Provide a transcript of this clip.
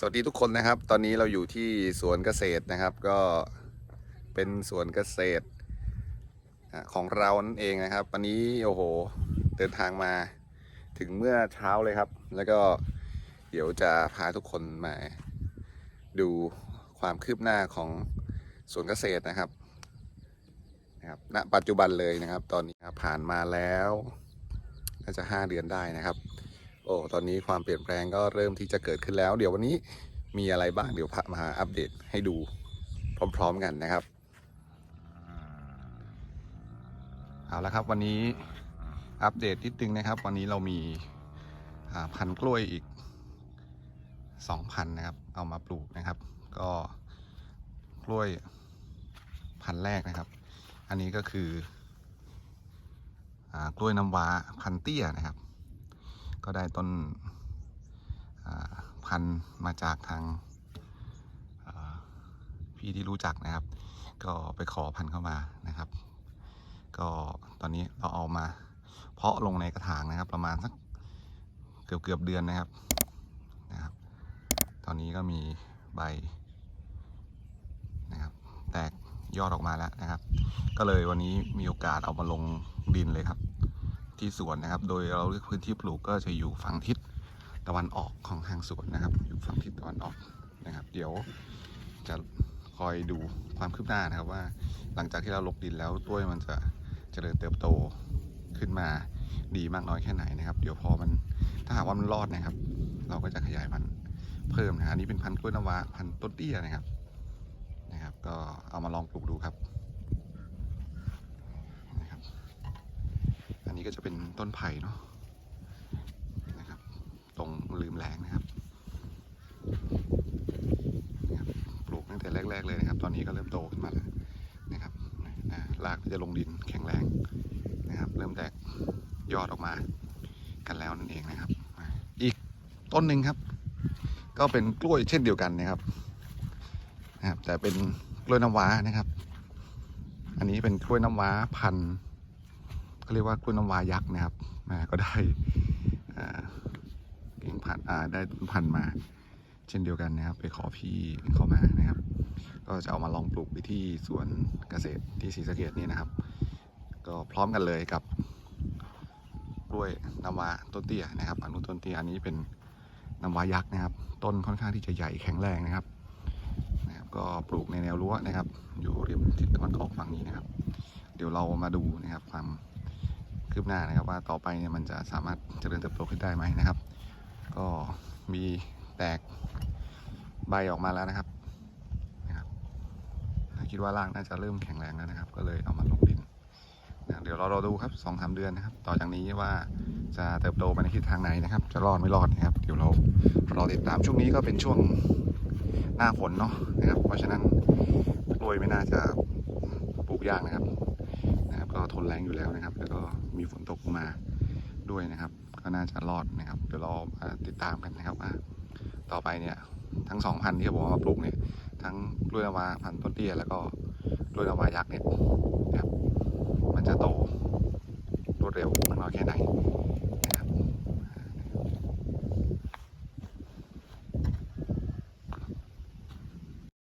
สวัสดีทุกคนนะครับ ตอนนี้เราอยู่ที่สวนเกษตรนะครับ ก็เป็นสวนเกษตรของเรานั่นเองนะครับวันนี้โอ้โหเดินทางมาถึงเมื่อเช้าเลยครับ แล้วก็เดี๋ยวจะพาทุกคนมาดูความคืบหน้าของสวนเกษตรนะครับนะครับณปัจจุบันเลยนะครับ ตอนนี้ผ่านมาแล้วน่าจะ 5 เดือนได้นะครับ โอ้ตอนนี้ความเปลี่ยนแปลงก็เริ่มที่จะเกิดขึ้นแล้ว เดี๋ยววันนี้มีอะไรบ้างเดี๋ยวพามาอัปเดตให้ดูพร้อม ๆกันนะครับ เอาละครับวันนี้อัปเดตนิดนึงนะครับ วันนี้เรามีาพันกล้วยอีก 2,000 นะครับ เอามาปลูกนะครับ ก็กล้วยพันแรกนะครับ อันนี้ก็คืออกล้วยน้ำว้าพันเตี้ยนะครับ ก็ได้ต้นพันธุ์มาจากทางพี่ที่รู้จักนะครับ ก็ไปขอพันธุ์เข้ามานะครับ ก็ตอนนี้เราเอามาเพาะลงในกระถางนะครับ ประมาณสักเกือบเกือบเดือนนะครับนะครับ ตอนนี้ก็มีใบนะครับ แตกยอดออกมาแล้วนะครับ ก็เลยวันนี้มีโอกาสเอามาลงดินเลยครับ ที่สวนนะครับ โดยเราเลือกพื้นที่ปลูกก็จะอยู่ฝั่งทิศตะวันออกของทางสวนนะครับ อยู่ฝั่งทิศตะวันออกนะครับ เดี๋ยวจะคอยดูความคืบหน้านะครับว่าหลังจากที่เราลงดินแล้วต้วยมันจะเจริญเติบโตขึ้นมาดีมากน้อยแค่ไหนนะครับ เดี๋ยวพอมันถ้าหากว่ามันรอดนะครับ เราก็จะขยายพันธุ์เพิ่มนะฮะอันนี้เป็นพันธุ์กล้วยน้ำว้าพันธุ์ต้นเตี้ยนะครับนะครับ ก็เอามาลองปลูกดูครับ อันนี้ ก็จะเป็นต้นไผ่เนาะนะครับ ตรงลืมแรงนะครับนะครับปลูกตั้งแต่แรก ๆเลยนะครับ ตอนนี้ก็เริ่มโตขึ้นมาแล้วนะครับรากจะลงดินแข็งแรงนะครับ เริ่มแตกยอดออกมากันแล้วนั่นเองนะครับ อีกต้นหนึ่งครับ ก็เป็นกล้วยเช่นเดียวกันนะครับนะครับแต่เป็นกล้วยน้ำว้านะครับ อันนี้เป็นกล้วยน้ำว้าพันธุ์ เขาเรียกว่ากล้วยน้ำว้ายักษ์นะครับมาก็ได้เก่งพันธุ์อ่าได้พันมา เช่นเดียวกันนะครับ ไปขอพี่เข้ามานะครับ ก็จะเอามาลองปลูกไปที่สวนเกษตรที่ศรีสะเกดนี่นะครับ ก็พร้อมกันเลยกับกล้วยน้ำว้าต้นเตี้ยนะครับอันนู้นต้นเตี้ยอันนี้เป็นน้ำว้ายักษ์นะครับ ต้นค่อนข้างที่จะใหญ่แข็งแรงนะครับนะครับก็ปลูกในแนวรั้วนะครับ อยู่ริมทิศตะวันออกฝั่งนี้นะครับ เดี๋ยวเรามาดูนะครับความ คืบหน้านะครับ ว่าต่อไปเนี่ยมันจะสามารถเจริญเติบโตขึ้นได้ไหมนะครับ ก็มีแตกใบออกมาแล้วนะครับนะครับคิดว่ารากน่าจะเริ่มแข็งแรงแล้วนะครับ ก็เลยเอามาลงดินนะเดี๋ยวเรารอดูครับสองสามเดือนนะครับ ต่อจากนี้ว่าจะเติบโตไปในทิศทางไหนนะครับ จะรอดไม่รอดนะครับ เดี๋ยวเรารอติดตามช่วงนี้ก็เป็นช่วงหน้าฝนเนาะนะครับ เพราะฉะนั้นกล้วยไม่น่าจะปลูกยากนะครับนะครับ ก็ทนแรงอยู่แล้วนะครับ แล้วก็มีฝนตกมาด้วยนะครับ ก็น่าจะรอดนะครับ เดี๋ยวเราติดตามกันนะครับว่าต่อไปเนี่ยทั้งสองพันที่ผมเอามาปลูกเนี่ย ทั้งกล้วยนาวาพันต้นเตี้ยแล้วก็กล้วยนาวายักษ์เนี่ยนะครับ มันจะโตรวดเร็วมากน้อยแค่ไหน